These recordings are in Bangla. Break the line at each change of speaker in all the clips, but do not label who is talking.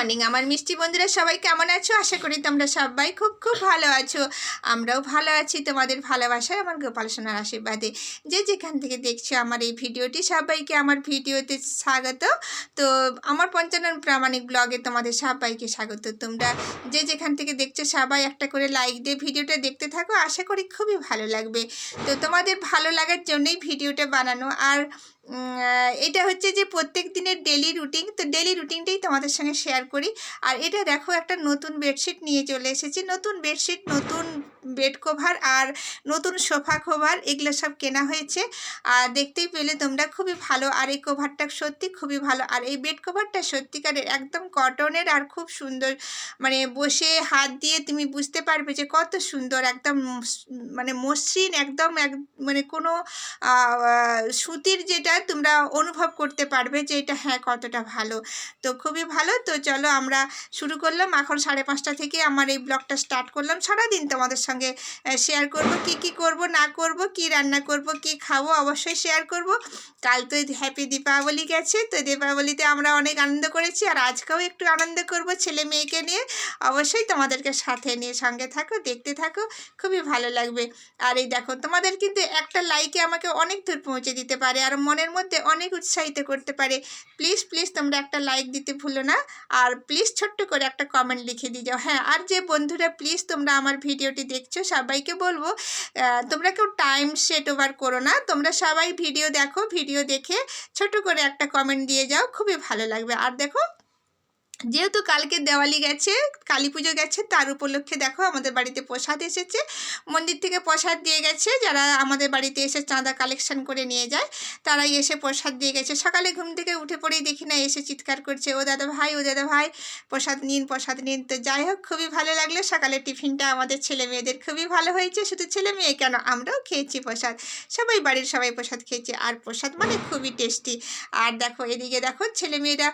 মর্নিং আমার মিষ্টি বন্ধুরা, সবাই কেমন আছো? আশা করি তোমরা সবাই খুব খুব ভালো আছো। আমরাও ভালো আছি তোমাদের ভালোবাসায়, আমার গোপাল সোনার আশীর্বাদে। যে যেখান থেকে দেখছ আমার এই ভিডিওটি, সবাইকে আমার ভিডিওতে স্বাগত। তো আমার পঞ্চানন প্রামাণিক ব্লগে তোমাদের সবাইকে স্বাগত। তোমরা যে যেখান থেকে দেখছ সবাই একটা করে লাইক দিয়ে ভিডিওটা দেখতে থাকো, আশা করি খুবই ভালো লাগবে। তো তোমাদের ভালো লাগার জন্যই ভিডিওটা বানানো। আর এটা হচ্ছে যে প্রত্যেক দিনের ডেলি রুটিন তো ডেলি রুটিনটাই তোমাদের সঙ্গে শেয়ার করি। আর এটা দেখো একটা নতুন বেডশিট নিয়ে চলে এসেছি। নতুন বেডশিট নতুন বেড কভার আর নতুন সোফা কভার, এগুলো সব কেনা হয়েছে। আর দেখতেই পেলে তোমরা খুবই ভালো। আর এই কভারটা সত্যি খুবই ভালো। আর এই বেড কভারটা সত্যিকারের একদম কটনের আর খুব সুন্দর। মানে বসে হাত দিয়ে তুমি বুঝতে পারবে যে কত সুন্দর, একদম মানে মসৃণ, একদম এক মানে কোনো সুতির যেটা তোমরা অনুভব করতে পারবে যে এটা হ্যাঁ কতটা ভালো। তো খুবই ভালো। তো চলো আমরা শুরু করলাম। এখন সাড়ে পাঁচটা থেকে আমার এই ব্লগটা স্টার্ট করলাম। সারাদিন তোমাদের সঙ্গে শেয়ার করব, কি কি করব, না করব, কি রান্না করব, কি খাব, অবশ্যই শেয়ার করব। কাল তো হ্যাপি দীপাবলি গেছে, তো দীপাবলিতে আমরা অনেক আনন্দ করেছি আর আজকেও একটু আনন্দ করব ছেলে মেয়েকে নিয়ে। অবশ্যই তোমাদেরকে সাথে নিয়ে সঙ্গে থাকো, দেখতে থাকো, খুবই ভালো লাগবে। আর এই দেখো, তোমাদের কিন্তু একটা লাইকে আমাকে অনেক দূর পৌঁছে দিতে পারে আর মনের মধ্যে অনেক উৎসাহিত করতে পারে। প্লিজ প্লিজ তোমরা একটা লাইক দিতে ভুলো না আর প্লিজ ছোট্ট করে একটা কমেন্ট লিখে দিয়ে যাও। হ্যাঁ আর যে বন্ধুরা প্লিজ তোমরা আমার ভিডিওটি দেখছ? সবাইকে বলব তোমরা কেউ টাইম সেট ওভার করো না। তোমরা সবাই ভিডিও দেখো ভিডিও দেখে ছোট করে একটা কমেন্ট দিয়ে যাও, খুবই ভালো লাগবে। আর দেখো যেহেতু কালকে দেওয়ালি গেছে, কালী পুজো গেছে, তার উপলক্ষে দেখো আমাদের বাড়িতে প্রসাদ এসেছে। মন্দির থেকে প্রসাদ দিয়ে গেছে, যারা আমাদের বাড়িতে এসে চাঁদা কালেকশন করে নিয়ে যায়, তারাই এসে প্রসাদ দিয়ে গেছে। সকালে ঘুম থেকে উঠে পড়েই দেখি না, এসে চিৎকার করছে, ও দাদা ভাই, ও দাদা ভাই, প্রসাদ নিন প্রসাদ নিন। তো যাই হোক, খুবই ভালো লাগল। সকালে টিফিনটা আমাদের ছেলে মেয়েদের খুবই ভালো হয়েছে, শুধু ছেলে মেয়ে কেন, আমরাও খেয়েছি প্রসাদ। সবাই বাড়ির সবাই প্রসাদ খেয়েছে, আর প্রসাদ মানে খুবই টেস্টি আর দেখো, এদিকে দেখো ছেলে মেয়েরা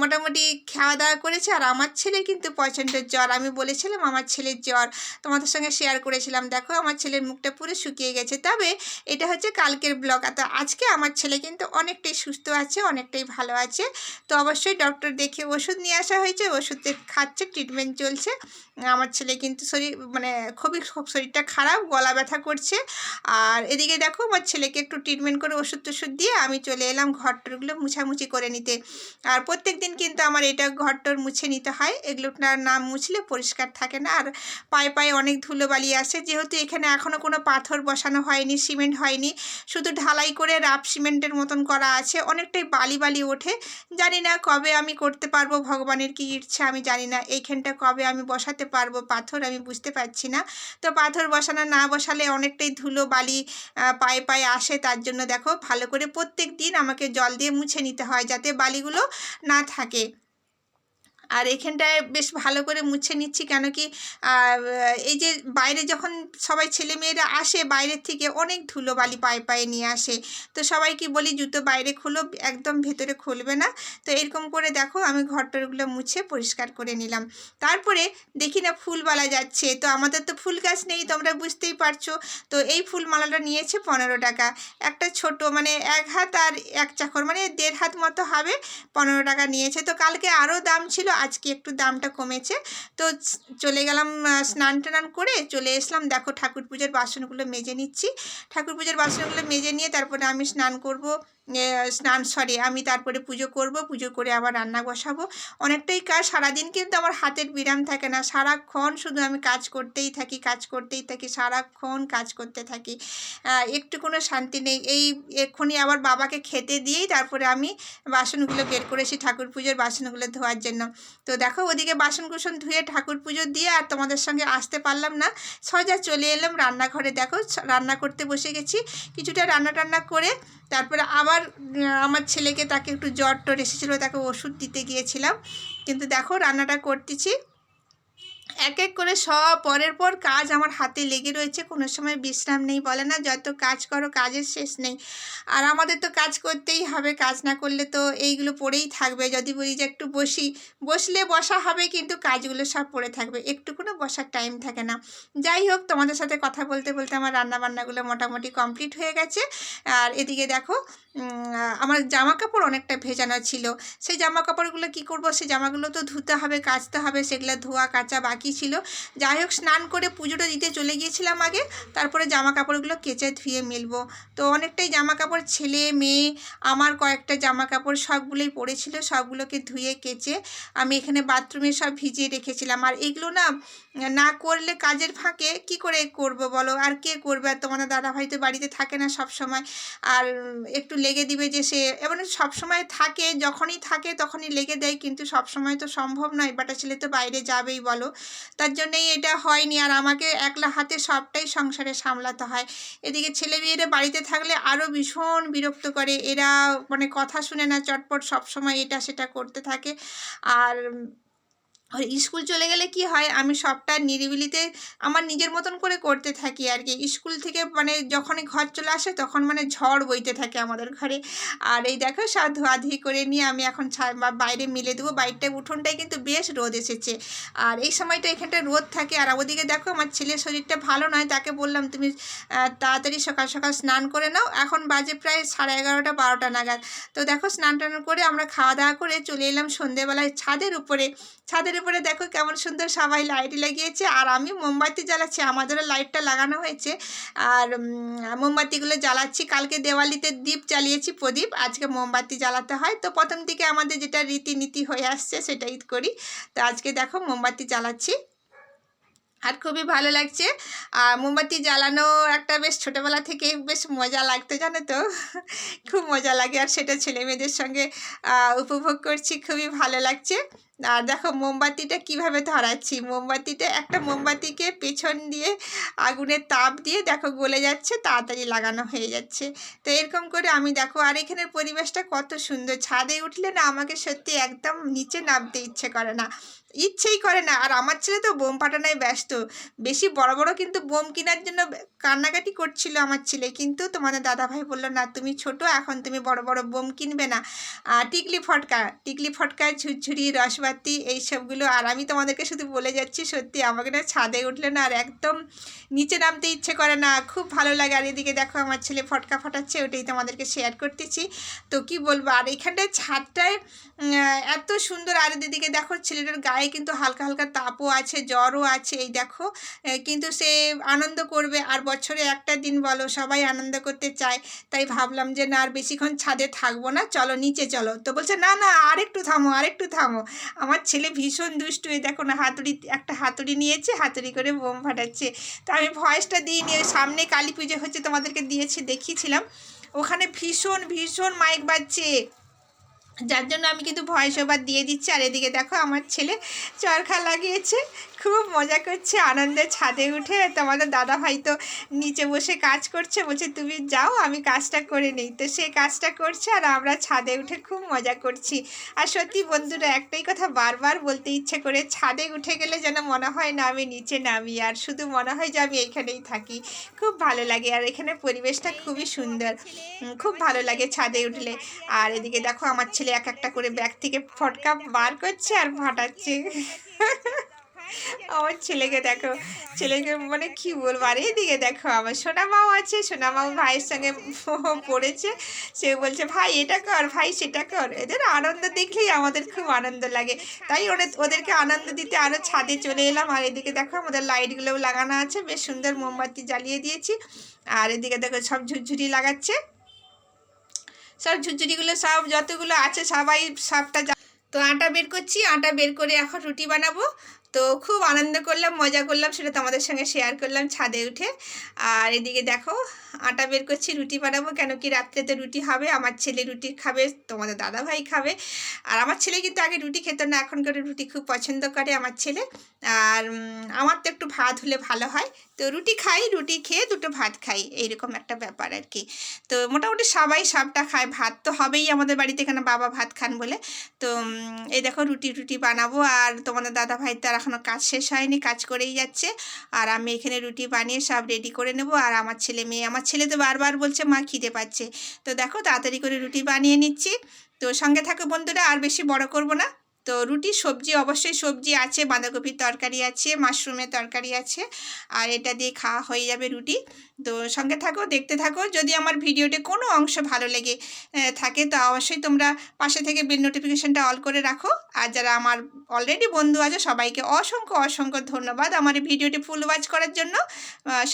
মোটামুটি খাওয়া দাওয়া করেছে আর আমার ছেলে কিন্তু প্রচণ্ড জ্বর। আমি বলেছিলাম আমার ছেলের জ্বর। তোমাদের সঙ্গে শেয়ার করেছিলাম। দেখো, আমার ছেলের মুখটা পুরো শুকিয়ে গেছে। তবে এটা হচ্ছে কালকের ব্লগ তো আজকে আমার ছেলে কিন্তু অনেকটাই সুস্থ আছে, অনেকটাই ভালো আছে। তো অবশ্যই ডক্টর দেখে ওষুধ নিয়ে আসা হয়েছে। ওষুধ খাচ্ছে ট্রিটমেন্ট চলছে। আমার ছেলে কিন্তু শরীর মানে খুবই খুব শরীরটা খারাপ, গলা ব্যথা করছে। আর এদিকে দেখো, আমার ছেলেকে একটু ট্রিটমেন্ট করে ওষুধ টষুধ দিয়ে আমি চলে এলাম ঘরটরগুলো মুছামুছি করে নিতে। আর প্রত্যেক দিন কিন্তু আমার এটা ঘরটর মুছে নিতে হয়। এগুলো না মুছলে পরিষ্কার থাকে না। আর পায়ে পায়ে অনেক ধুলোবালি আসে। যেহেতু এখানে এখনও কোনো পাথর বসানো হয়নি, সিমেন্ট হয়নি, শুধু ঢালাই করে রাপ সিমেন্টের মতন করা আছে। অনেকটাই বালি বালি ওঠে। জানি না কবে আমি করতে পারব, ভগবানের কি ইচ্ছা আমি জানি না। এইখানটা কবে আমি বসাতে পারব? পাথর আমি বুঝতে পারছি না। তো পাথর বসানো না বসালে অনেকটাই ধুলো বালি পায়ে পায়ে আসে। তার জন্য দেখো, ভালো করে প্রত্যেক দিন আমাকে জল দিয়ে মুছে নিতে হয় যাতে বালিগুলো না থাকে। আর এখানটায় বেশ ভালো করে মুছে নিচ্ছি। কেন কি এই যে বাইরে যখন সবাই ছেলেমেয়েরা আসে, বাইরের থেকে অনেক ধুলো বালি পায়ে পায়ে নিয়ে আসে। তো সবাইকে বলি, জুতো বাইরে খুলো, একদম ভেতরে খুলবে না। তো এরকম করে দেখো, আমি ঘরটরগুলো মুছে পরিষ্কার করে নিলাম। তারপরে দেখি না ফুলবালা যাচ্ছে। তো আমাদের তো ফুল গাছ নেই, তোমরা বুঝতেই পারছ। তো এই ফুলমালাটা নিয়েছে পনেরো টাকা। একটা ছোট মানে এক হাত আর এক চাকর মানে দেড় হাত মতো হবে, পনেরো টাকা নিয়েছে। তো কালকে আরও দাম ছিল আজকে একটু দামটা কমেছে। তো চলে গেলাম স্নান টান করে চলে এসলাম। দেখো ঠাকুর পুজোর বাসনগুলো মেজে নিচ্ছি। ঠাকুর পুজোর বাসনগুলো মেজে নিয়ে তারপরে আমি স্নান করব স্নান, সরি, আমি তারপরে পুজো করব, পুজো করে আবার রান্না বসাবো। অনেকটাই কাজ, সারাদিন কিন্তু আমার হাতের বিরাম থাকে না। সারাক্ষণ শুধু আমি কাজ করতেই থাকি, কাজ করতেই থাকি, সারাক্ষণ কাজ করতে থাকি। একটু কোনো শান্তি নেই। এই এক্ষুনি আবার বাবাকে খেতে দিয়েই তারপরে আমি বাসনগুলো বের করেছি ঠাকুর পুজোর বাসনগুলো ধোয়ার জন্য। তো দেখো ওদিকে বাসন কুসন ধুয়ে ঠাকুর পুজো দিয়ে আর তোমাদের সঙ্গে আসতে পারলাম না। সজা চলে এলাম রান্নাঘরে। দেখো রান্না করতে বসে গেছি। কিছুটা রান্না টান্না করে তারপরে আবার আমার ছেলেকে তাকে একটু জ্বর টর এসেছিল, তাকে ওষুধ দিতে গিয়েছিলাম। কিন্তু দেখো রান্নাটা করতেছি। এক এক করে সব পরের পর কাজ আমার হাতে লেগে রয়েছে। কোনো সময় বিশ্রাম নেই, বলে না, যত কাজ করো, কাজের শেষ নেই। আর আমাদের তো কাজ করতেই হবে, কাজ না করলে তো এইগুলো পড়েই থাকবে। যদি বলি যে একটু বসি, বসলে বসা হবে, কিন্তু কাজগুলো সব পড়ে থাকবে। একটু কোনো বসার টাইম থাকে না। যাই হোক, তোমাদের সাথে কথা বলতে বলতে আমার রান্না বান্নাগুলো মোটামুটি কমপ্লিট হয়ে গেছে। আর এদিকে দেখো আমার জামা কাপড় অনেকটা ভেজানো ছিল। সেই জামা কাপড়গুলো কী করব? সেই জামাগুলো তো ধুতে হবে, কাচতে হবে, সেগুলো ধোয়া, কাচা বাকি ছিল। যাই হোক, স্নান করে পুজোটা দিতে চলে গিয়েছিলাম আগে। তারপরে জামা কাপড়গুলো কেচে ধুয়ে মেলবো। তো অনেকটাই জামা কাপড় ছেলে, মেয়ে, আমার কয়েকটা জামা কাপড় সবগুলোই পড়েছিল। সবগুলোকে ধুয়ে, কেচে আমি এখানে বাথরুমে সব ভিজিয়ে রেখেছিলাম। আর এগুলো না না করলে কাজের ফাঁকে কি করে করব বলো? আর কে করবে? আর তোমাদের দাদাভাই তো বাড়িতে থাকে না সব সময় আর একটু লেগে দিবে যে সে এবার সব সময় থাকে, যখনই থাকে তখনই লেগে দেয়, কিন্তু সব সময় তো সম্ভব নয়, বাটা ছেলে তো বাইরে যাবেই বলো। তার জন্যই এটা হয়নি, আর আমাকে একলা হাতে সবটাই সংসারে সামলাতে হয়। এদিকে ছেলে মেয়েরা বাড়িতে থাকলে আরও ভীষণ বিরক্ত করে, এরা মানে কথা শুনে না, চটপট সব সময় এটা সেটা করতে থাকে। আর আর স্কুল চলে গেলে কি হয়? আমি সবটা নিরিবিলিতে আমার নিজের মতন করে করতে থাকি আর কি স্কুল থেকে মানে যখনই ঘর চলে আসে তখন মানে ঝড় বইতে থাকে আমাদের ঘরে। আর এই দেখো সব ধোয়াধুয়ি করে নিয়ে আমি এখন বাইরে মিলে দেবো। বাইরটায় উঠোনটায় কিন্তু বেশ রোদ এসেছে। আর এই সময়টা এখানটা রোদ থাকে। আর ওদিকে দেখো আমার ছেলের শরীরটা ভালো নয়, তাকে বললাম, তুমি তাড়াতাড়ি সকাল সকাল স্নান করে নাও। এখন বাজে প্রায় সাড়ে এগারোটা বারোটা নাগাদ। তো দেখো স্নান টান করে আমরা খাওয়া দাওয়া করে চলে এলাম সন্ধেবেলায় ছাদের উপরে। ছাদের উপরে দেখো কেমন সুন্দর সবাই লাইট লাগিয়েছে আর আমি মোমবাতি জ্বালাচ্ছি, আমাদেরও লাইটটা লাগানো হয়েছে। আর মোমবাতিগুলো জ্বালাচ্ছি। কালকে দেওয়ালিতে দীপ জ্বালিয়েছি প্রদীপ, আজকে মোমবাতি জ্বালাতে হয়। তো প্রথম দিকে আমাদের যেটা রীতিনীতি হয়ে আসছে সেটাই করি। তো আজকে দেখো মোমবাতি জ্বালাচ্ছি। আর খুবই ভালো লাগছে। আর মোমবাতি জ্বালানো একটা বেশ ছোটোবেলা থেকে বেশ মজা লাগতো, জানো তো? খুব মজা লাগে। আর সেটা ছেলে মেয়েদের সঙ্গে উপভোগ করছি। খুবই ভালো লাগছে। আর দেখো মোমবাতিটা কীভাবে ধরাচ্ছি? মোমবাতিটা একটা মোমবাতিকে পেছন দিয়ে আগুনের তাপ দিয়ে দেখো গলে যাচ্ছে, তাড়াতাড়ি লাগানো হয়ে যাচ্ছে। তো এরকম করে আমি দেখো, আর এখানের পরিবেশটা কত সুন্দর। ছাদে উঠলে না আমাকে সত্যি একদম নিচে নামতে ইচ্ছে করে না। ইচ্ছেই করে না। আর আমার ছেলে তো বোম ফাটানোয় ব্যস্ত। বেশি বড় বড় কিন্তু বোম কেনার জন্য কান্নাকাটি করছিল আমার ছেলে। কিন্তু তোমাদের দাদাভাই বলল, না, তুমি ছোট, এখন তুমি বড় বড় বোম কিনবে না। টিকলি ফটকা টিকলি ফটকা ঝুরঝুরি রসবাতি এইসবগুলো। আর আমি তোমাদেরকে শুধু বলে যাচ্ছি, সত্যি আমাকে না ছাদে উঠলে না আর একদম নিচে নামতে ইচ্ছে করে না। খুব ভালো লাগে। আর এদিকে দেখো আমার ছেলে ফটকা ফাটাচ্ছে, ওটাই তোমাদেরকে শেয়ার করতেছি। তো কি বলব? আর এখানটায় ছাদটায় এত সুন্দর। আর দিদিকে দেখো ছেলেটার গায়ে কিন্তু হালকা হালকা তাপও আছে, জ্বরও আছে, এই দেখো। কিন্তু সে আনন্দ করবে। আর বছরে একটা দিন বলো, সবাই আনন্দ করতে চায়। তাই ভাবলাম যে না, আর বেশিক্ষণ ছাদে থাকব না, চলো নিচে চলো। তো বলছে, না না, আরেকটু থামো আরেকটু থামো। আমার ছেলে ভীষণ দুষ্টু। এই দেখো না, হাতুড়ি, একটা হাতুড়ি নিয়েছে, হাতুড়ি করে বোম ফাটাচ্ছে। তো আমি ভয়েসটা দিইনি, ওই সামনে কালী পুজো হচ্ছে তোমাদেরকে দিয়েছি, দেখিয়েছিলাম। ওখানে ভীষণ ভীষণ মাইক বাজছে। যার জন্য আমি কিন্তু ভয়েস ওভার দিয়ে দিচ্ছি। আর এদিকে দেখো আমার ছেলে চরখা লাগিয়েছে। খুব মজা করছে আনন্দে ছাদে উঠে তোমাদের দাদা ভাই তো নিচে বসে কাজ করছে, বলছে তুমি যাও, আমি কাজটা করে নিই। তো সে কাজটা করছে আর আমরা ছাদে উঠে খুব মজা করছি। আর সত্যি বন্ধুরা, একটাই কথা বারবার বলতে ইচ্ছে করে, ছাদে উঠে গেলে যেন মনে হয় না আমি নিচে নামি, আর শুধু মনে হয় যে আমি এইখানেই থাকি। খুব ভালো লাগে, আর এখানে পরিবেশটা খুবই সুন্দর। খুব ভালো লাগে ছাদে উঠলে। আর এদিকে দেখো আমার ছেলে এক একটা করে ব্যাগ থেকে ফটকা বার করছে আর ফাটাচ্ছে। আমার ছেলেকে দেখো, ছেলেকে মানে কি বলব? আর এইদিকে দেখো, আমার সোনা মাও আছে সোনা মাও ভাইয়ের সঙ্গে পড়েছে। সে বলছে, ভাই, এটা কর, ভাই, সেটা কর। এদের আনন্দ দেখলেই আমাদের খুব আনন্দ লাগে। তাই ওদের ওদেরকে আনন্দ দিতে আরও ছাদে চলে এলাম। আর এদিকে দেখো, আমাদের লাইটগুলোও লাগানো আছে, বেশ সুন্দর মোমবাতি জ্বালিয়ে দিয়েছি। আর এদিকে দেখো, সব ঝুরঝুরি লাগাচ্ছে। সব ঝুরঝুরিগুলো, সব যতগুলো আছে, সবাই সবটা তো আটা বের করছি, আটা বের করে এখন রুটি বানাবো। তো খুব আনন্দ করলাম, মজা করলাম, সেটা তোমাদের সঙ্গে শেয়ার করলাম ছাদে উঠে। আর এদিকে দেখো আটা বের করছি, রুটি বানাবো, কেন কি রাত্রেতে রুটি হবে, আমার ছেলে রুটি খাবে, তোমাদের দাদা ভাই খাবে। আর আমার ছেলে কিন্তু আগে রুটি খেত না, এখন করে রুটি খুব পছন্দ করে আমার ছেলে। আর আমার তো একটু ভাত হলে ভালো হয়। তো রুটি খাই, রুটি খেয়ে দুটো ভাত খাই, এইরকম একটা ব্যাপার আর কি। তো মোটামুটি সবাই সবটা খায়, ভাত তো হবেই আমাদের বাড়িতে এখানে বাবা ভাত খান বলে। তো এই দেখো রুটি রুটি বানাবো, আর তোমাদের দাদা ভাই তো আর এখনও কাজ শেষ হয়নি, কাজ করেই যাচ্ছে। আর আমি এখানে রুটি বানিয়ে সব রেডি করে নেব, আর আমার ছেলে মেয়ে, আমার ছেলে তো বারবার বলছে, মা খিদে পাচ্ছে। তো দেখো, তাড়াতাড়ি করে রুটি বানিয়ে নিচ্ছি। তো সঙ্গে থাকো বন্ধুরা, আর বেশি বড় করব না। তো রুটি, সবজি, অবশ্যই সবজি আছে, বাঁধাকপির তরকারি আছে, মাশরুমের তরকারি আছে, আর এটা দিয়ে খাওয়া হয়ে যাবে রুটি। তো সঙ্গে থাকো, দেখতে থাকো, যদি আমার ভিডিওটি কোনো অংশ ভালো লেগে থাকে, তো অবশ্যই তোমরা পাশে থেকে বেল নোটিফিকেশানটা অল করে রাখো। আর যারা আমার অলরেডি বন্ধু আছে, সবাইকে অসংখ্য অসংখ্য ধন্যবাদ আমার এই ভিডিওটি ফুল ওয়াচ করার জন্য।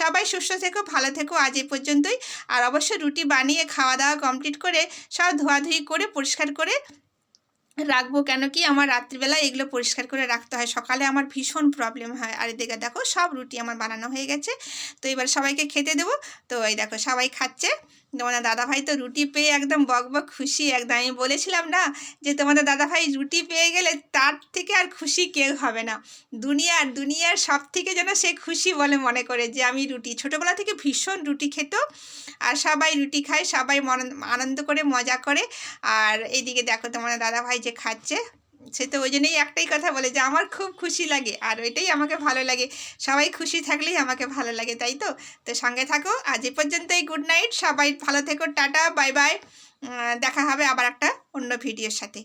সবাই সুস্থ থেকো, ভালো থেকো, আজ এই পর্যন্তই। আর অবশ্যই রুটি বানিয়ে খাওয়া দাওয়া কমপ্লিট করে, সব ধোয়াধুয়ি করে, পরিষ্কার করে রাখব কেন কি? আমার রাত্রিবেলা এগুলো পরিষ্কার করে রাখতে হয়। সকালে আমার ভীষণ প্রবলেম হয়। আর এদিকে দেখো সব রুটি আমার বানানো হয়ে গেছে। তো এবার সবাইকে খেতে দেবো। তো এই দেখো সবাই খাচ্ছে। তোমাদের দাদাভাই তো রুটি পেয়ে একদম বক বক খুশি, একদম আমি বলেছিলাম না যে তোমাদের দাদাভাই রুটি পেয়ে গেলে তার থেকে আর খুশি কেউ হবে না। দুনিয়ার দুনিয়ার সব থেকে যেন সে খুশি বলে মনে করে যে আমি রুটি। ছোটোবেলা থেকে ভীষণ রুটি খেত আর সবাই রুটি খায়, সবাই আনন্দ করে, মজা করে। আর এইদিকে দেখো তোমার দাদা ভাই যে খাচ্ছে। সে তো ওই জন্যই একটাই কথা বলে যে আমার খুব খুশি লাগে আর ওইটাই আমাকে ভালো লাগে। সবাই খুশি থাকলেই আমাকে ভালো লাগে, তাই তো? তো সঙ্গে থাকো, আজ এ পর্যন্তই গুড নাইট সবাই ভালো থেকো, টাটা বাই বাই দেখা হবে আবার একটা অন্য ভিডিওর সাথে।